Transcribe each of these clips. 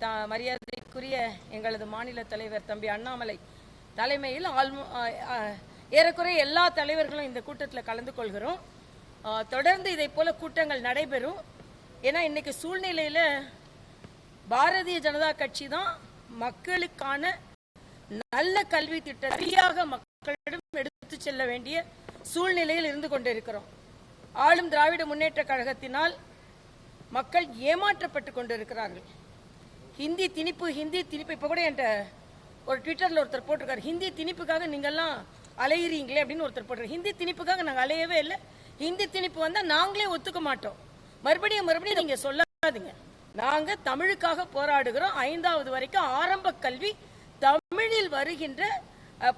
த- மரியாதைக்குரிய எங்களது மாநில தலைவர் தம்பி அண்ணாமலை தலைமையில் ஆல்மோ ஏறக்குறைய எல்லா தலைவர்களும் இந்த கூட்டத்தில் கலந்து கொள்கிறோம். தொடர்ந்து இதை போல கூட்டங்கள் நடைபெறும். ஏன்னா இன்னைக்கு சூழ்நிலையில பாரதிய ஜனதா கட்சி தான் மக்களுக்கான நல்ல கல்வி திட்டம் சரியாக மக்களிடம் எடுத்து செல்ல வேண்டிய சூழ்நிலையில் இருந்து கொண்டிருக்கிறோம். ஆளும் திராவிட முன்னேற்ற கழகத்தினால் மக்கள் ஏமாற்றப்பட்டு கொண்டிருக்கிறார்கள். ஹிந்தி திணிப்பு ஹிந்தி திணிப்பு. இப்போ கூட என்கிட்ட ஒரு ட்விட்டரில் ஒருத்தர் போட்டிருக்காரு. ஹிந்தி திணிப்புக்காக நீங்கள்லாம் அலையிறீங்களே அப்படின்னு ஒருத்தர் போட்டிருக்காரு. ஹிந்தி திணிப்புக்காக நாங்கள் அலையவே இல்லை. ஹிந்தி திணிப்பு வந்தால் நாங்களே ஒத்துக்க மாட்டோம். மறுபடியும் மறுபடியும் நீங்கள் சொல்லாதீங்க. நாங்கள் தமிழுக்காக போராடுகிறோம். ஐந்தாவது வரைக்கும் ஆரம்ப கல்வி தமிழில் வருகின்ற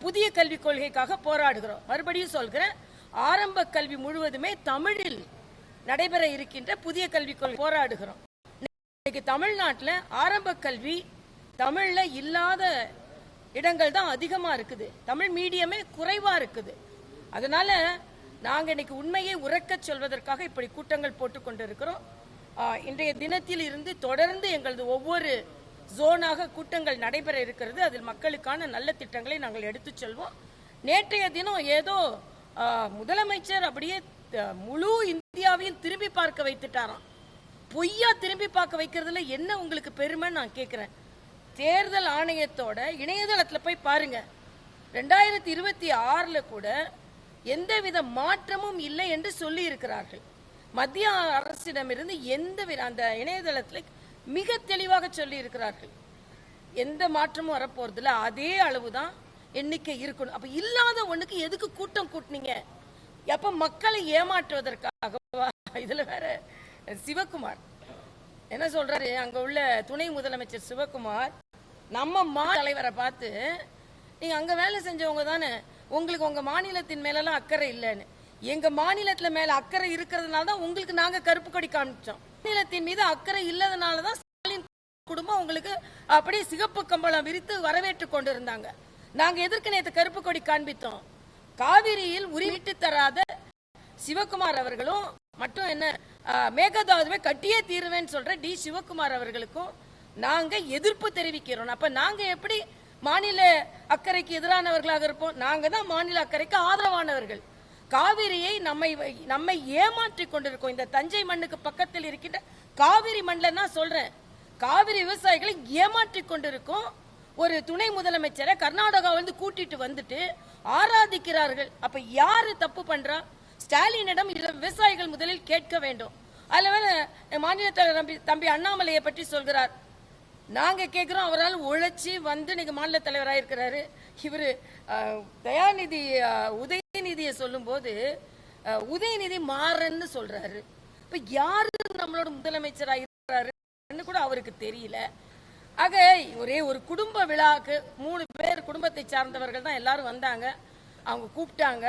புதிய கல்விக் கொள்கைக்காக போராடுகிறோம். மறுபடியும் சொல்கிறேன் ஆரம்ப கல்வி முழுவதுமே தமிழில் நடைபெற இருக்கின்ற புதிய கல்விக் கொள்கை போராடுகிறோம். இன்னைக்கு தமிழ்நாட்டில் ஆரம்ப கல்வி தமிழில் இல்லாத இடங்கள் தான் அதிகமாக இருக்குது. தமிழ் மீடியமே குறைவாக இருக்குது. அதனால நாங்கள் இன்னைக்கு உண்மையை உறக்கச் சொல்வதற்காக இப்படி கூட்டங்கள் போட்டு கொண்டிருக்கிறோம். இன்றைய தினத்தில் இருந்து தொடர்ந்து எங்களது ஒவ்வொரு ஜோனாக கூட்டங்கள் நடைபெற இருக்கிறது. அதில் மக்களுக்கான நல்ல திட்டங்களை நாங்கள் எடுத்துச் செல்வோம். நேற்றைய தினம் ஏதோ முதலமைச்சர் அப்படியே த- முழு இந்தியாவையும் திரும்பி பார்க்க வைத்துட்டாராம். பொய்யா திரும்பி பார்க்க வைக்கிறதுல என்ன உங்களுக்கு பெருமைன்னு நான் கேட்குறேன் தேர்தல் ஆணையத்தோட இணையதளத்தில் போய் பாருங்க. ரெண்டாயிரத்தி இருபத்தி ஆறில் கூட எந்தவித மாற்றமும் இல்லை என்று சொல்லி இருக்கிறார்கள் மத்திய அரசிடமிருந்து எந்த வித- அந்த இணையதளத்தில் மிக தெளிவாக சொல்லி இருக்கிறார்கள் எந்த மாற்றமும் வரப்போறதில்ல. அதே அளவு தான் எண்ணிக்கை இருக்கணும். அப்ப இல்லாத ஒண்ணுக்கு எதுக்கு கூட்டம் கூட்டினீங்க? அப்ப மக்களை ஏமாற்றுவதற்காகவா? இதுல வேற சிவகுமார். என்ன சொல்றாரு? அங்க உள்ள துணை முதலமைச்சர் சிவகுமார் நம்ம மா தலைவரை பார்த்து நீங்க அங்க வேலை செஞ்சவங்க தானே. உங்களுக்கு உங்க மாநிலத்தின் மேலெல்லாம் அக்கறை இல்லைன்னு. எங்க மாநிலத்துல மேல அக்கறை இருக்கிறதுனால தான் உங்களுக்கு நாங்க கருப்பு கொடி காமிச்சோம். மாநிலத்தின் மீது அக்கறை இல்லாதனால தான் ஸ்டாலின் குடும்பம் உங்களுக்கு அப்படியே சிகப்பு கம்பளம் விரித்து வரவேற்று கொண்டிருந்தாங்க. நாங்க எதிர்க்க நேற்று கருப்பு கொடி காண்பித்தோம்? காவிரியில் உரிவிட்டு தராத சிவகுமார் அவர்களும் மட்டும் என்ன மேகதாதுவை கட்டியே தீருவேன்னு சொல்ற டி சிவகுமார் அவர்களுக்கும் நாங்க எதிர்ப்பு தெரிவிக்கிறோம். அப்ப நாங்க எப்படி மாநில அக்கறைக்கு எதிரானவர்களாக இருப்போம்? நாங்க தான் மாநில அக்கறைக்கு ஆதரவானவர்கள். காவிரியை நம்மை நம்மை ஏமாற்றி கொண்டிருக்கோம். இந்த தஞ்சை மண்ணுக்கு பக்கத்தில் இருக்கின்ற காவிரி மண்ணில் நான் சொல்றேன். காவிரி விவசாயிகளை ஏமாற்றி கொண்டிருக்கோம். ஒரு துணை முதலமைச்சரை கர்நாடகா வந்து கூட்டிட்டு வந்துட்டு ஆராதிக்கிறார்கள். அப்ப யாரு தப்பு பண்றா? ஸ்டாலினிடம் இதை விவசாயிகள் முதலில் கேட்க வேண்டும். அதில் வேற மாநில தலைவர் தம்பி தம்பி அண்ணாமலையை பற்றி சொல்கிறார். நாங்க கேட்கிறோம் அவரால் உழைச்சி வந்து நீங்க மாநில தலைவராக இருக்கிறாரு இவரு தயாநிதி உதயநிதியை சொல்லும்போது போது உதயநிதி மாறன்னு சொல்றாரு. இப்ப யாரு நம்மளோட முதலமைச்சராக இருக்கிறாருன்னு கூட அவருக்கு தெரியல. ஆக ஒரே ஒரு குடும்ப விழாக்கு மூணு பேர் குடும்பத்தை சார்ந்தவர்கள் தான் எல்லாரும் வந்தாங்க. அவங்க கூப்பிட்டாங்க.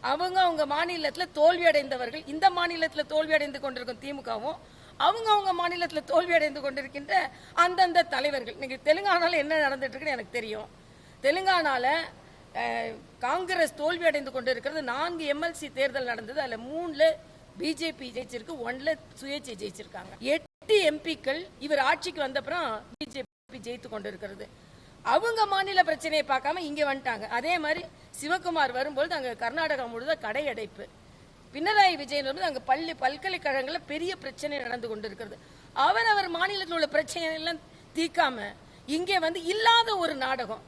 அவங்க அவங்க மாநிலத்தில் தோல்வி அடைந்தவர்கள் இந்த மாநிலத்தில் தோல்வி அடைந்து கொண்டிருக்கும் திமுகவும் அவங்க அவங்க மாநிலத்தில் தோல்வி அடைந்து கொண்டிருக்கின்ற அந்தந்த தலைவர்கள். இன்னைக்கு தெலுங்கானால என்ன நடந்துட்டு இருக்குன்னு எனக்கு தெரியும். தெலுங்கானால காங்கிரஸ் தோல்வி அடைந்து கொண்டிருக்கிறது. நான்கு எம்எல்சி தேர்தல் நடந்தது. அதுல மூணுல பிஜேபி ஜெயிச்சிருக்கு ஒன்ல சுயேட்சை ஜெயிச்சிருக்காங்க. எட்டு எம்பிக்கள் இவர் ஆட்சிக்கு வந்தப்புறம் பிஜேபி ஜெயித்து கொண்டிருக்கிறது. அவங்க மாநில பிரச்சனையை பார்க்காம இங்க வந்துட்டாங்க. அதே மாதிரி சிவகுமார் வரும்பொழுது அங்க கர்நாடகா முழுத கடை அடைப்பு பினராயி விஜயன் வரும்போது அங்க பள்ளி பல்கலைக்கழகங்களில் பெரிய பிரச்சனை நடந்து கொண்டிருக்கிறது. அவர் அவர் மாநிலத்தில் உள்ள பிரச்சனை எல்லாம் தீக்காம இங்கே வந்து இல்லாத ஒரு நாடகம்.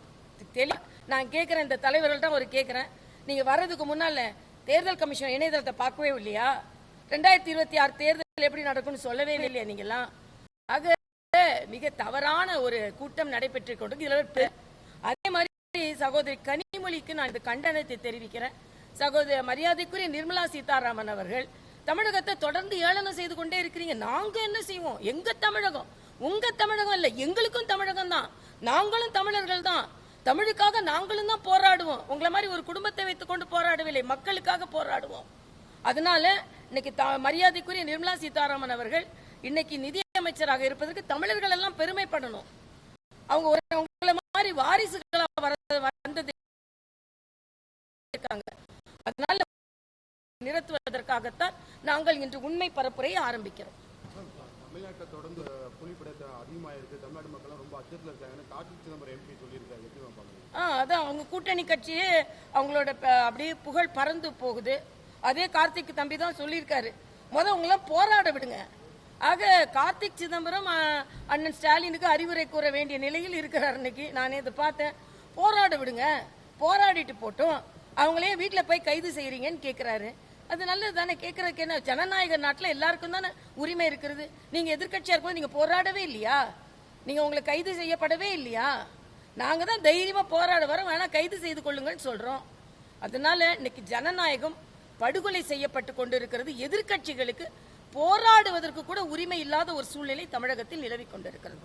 தெளி நான் கேட்கிறேன் இந்த தலைவர்கள்ட்ட ஒரு கேட்கிறேன் நீங்க வர்றதுக்கு முன்னால தேர்தல் கமிஷன் இணையதளத்தை பார்க்கவே இல்லையா? ரெண்டாயிரத்தி இருபத்தி ஆறு தேர்தல் எப்படி நடக்கும்னு சொல்லவே இல்லையா நீங்கெல்லாம்? ஆக மிக தவறான ஒரு கூட்டம் நடைபெற்று கொண்டு இதுல அதே மாதிரி சகோதரி கனிமொழிக்கு நான் இந்த கண்டனத்தை தெரிவிக்கிறேன். சகோதரி மரியாதைக்குரிய நிர்மலா சீதாராமன் அவர்கள் தமிழகத்தை தொடர்ந்து ஏளனம் செய்து கொண்டே இருக்கிறீங்க. நாங்க என்ன செய்வோம்? எங்க தமிழகம்? உங்க தமிழகம் இல்ல எங்களுக்கும் தமிழகம் தான். நாங்களும் தமிழர்கள் தான். தமிழுக்காக நாங்களும் தான் போராடுவோம். உங்களை மாதிரி ஒரு குடும்பத்தை வைத்துக்கொண்டு போராடவில்லை. மக்களுக்காக போராடுவோம். அதனால இன்னைக்கு மரியாதைக்குரிய நிர்மலா சீதாராமன் அவர்கள் இன்னைக்கு நிதி அமைச்சராக இருப்பதற்கு தமிழர்கள் எல்லாம் பெருமைப்படணும். அவங்க ஒரு உங்களை மாதிரி வாரிசுகளா வர வந்தது இருக்காங்க. அதனால நிறுத்துவதற்காகத்தான் நாங்கள் இன்று உண்மை பரப்புரையை ஆரம்பிக்கிறோம். தமிழ்நாட்டில் தொடர்ந்து புலிப்படத்தை அதிகமாக இருக்கு. தமிழ்நாடு மக்கள் ரொம்ப அச்சத்தில் இருக்காங்கன்னு கார்த்திக் சிதம்பரம் எம்பி சொல்லியிருக்காரு. எப்படி மேம் பார்க்குறீங்க? ஆ அதான் அவங்க கூட்டணி கட்சியே அவங்களோட அப்படியே புகழ் பறந்து போகுது. அதே கார்த்திக் தம்பி தான் சொல்லியிருக்காரு. முத உங்களாம் போராட விடுங்க. ஆக கார்த்திக் சிதம்பரம் அண்ணன் ஸ்டாலினுக்கு அறிவுரை கூற வேண்டிய நிலையில் இருக்கிறார் இன்னைக்கு. நானே இதை பார்த்தேன். போராட விடுங்க. போராடிட்டு போட்டும். அவங்களே வீட்டில் போய் கைது செய்கிறீங்கன்னு கேட்குறாரு அது நல்லது தானே. கேட்கறதுக்கு என்ன? ஜனநாயக நாட்டில் எல்லாருக்கும் தானே உரிமை இருக்கிறது. நீங்கள் எதிர்கட்சியாக இருக்கும்போது நீங்கள் போராடவே இல்லையா? நீங்கள் உங்களை கைது செய்யப்படவே இல்லையா? நாங்கள் தான் தைரியமாக போராட வரோம். வேணால் கைது செய்து கொள்ளுங்கன்னு சொல்கிறோம் அதனால இன்னைக்கு ஜனநாயகம் படுகொலை செய்யப்பட்டு கொண்டு இருக்கிறது எதிர்க்கட்சிகளுக்கு. போராடுவதற்கு கூட உரிமை இல்லாத ஒரு சூழ்நிலை தமிழகத்தில் நிலவி கொண்டிருக்கிறது.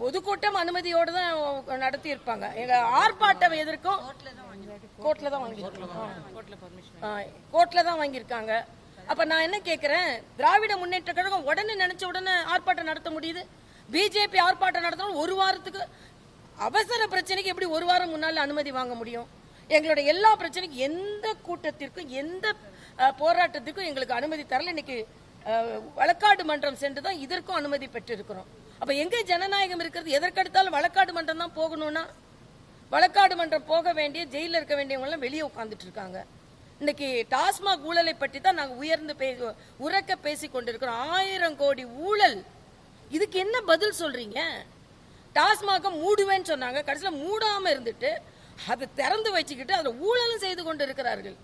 பொதுக்கூட்டம் அனுமதியோடு தான் நடத்தி இருப்பாங்க எங்க ஆர்ப்பாட்டம் எதற்கும் கோர்ட்ல தான் வாங்கியிருக்காங்க. கோர்ட்ல தான் வாங்கியிருக்காங்க. அப்ப நான் என்ன கேக்குறேன்? திராவிட முன்னேற்ற கழகம் உடனே நினைச்ச உடனே ஆர்ப்பாட்டம் நடத்த முடியுது. பிஜேபி ஆர்ப்பாட்டம் நடத்தணும் ஒரு வாரத்துக்கு அவசர பிரச்சனைக்கு எப்படி ஒரு வாரம் முன்னால அனுமதி வாங்க முடியும்? எங்களோட எல்லா பிரச்சனைக்கும் எந்த கூட்டத்திற்கும் எந்த போராட்டத்திற்கும் எங்களுக்கு அனுமதி தரல. இன்னைக்கு வழக்காடு மன்றம் சென்று தான் இதற்கும் அனுமதி பெற்றிருக்கிறோம். அப்ப எங்க ஜனநாயகம் இருக்கிறது? எதற்கெடுத்தாலும் வழக்காடு மன்றம் தான் போகணும்னா வழக்காடு மன்றம் போக வேண்டிய ஜெயில இருக்க வேண்டியவங்க எல்லாம் வெளியே உட்கார்ந்துட்டு இருக்காங்க. இன்னைக்கு டாஸ்மாக் ஊழலை பற்றி தான் நாங்கள் உயர்ந்து பே உறக்க பேசி கொண்டிருக்கிறோம். ஆயிரம் கோடி ஊழல். இதுக்கு என்ன பதில் சொல்றீங்க? டாஸ்மாக மூடுவேன்னு சொன்னாங்க. கடைசியில் மூடாம இருந்துட்டு அதை திறந்து வச்சுக்கிட்டு அதை ஊழலும் செய்து கொண்டு இருக்கிறார்கள்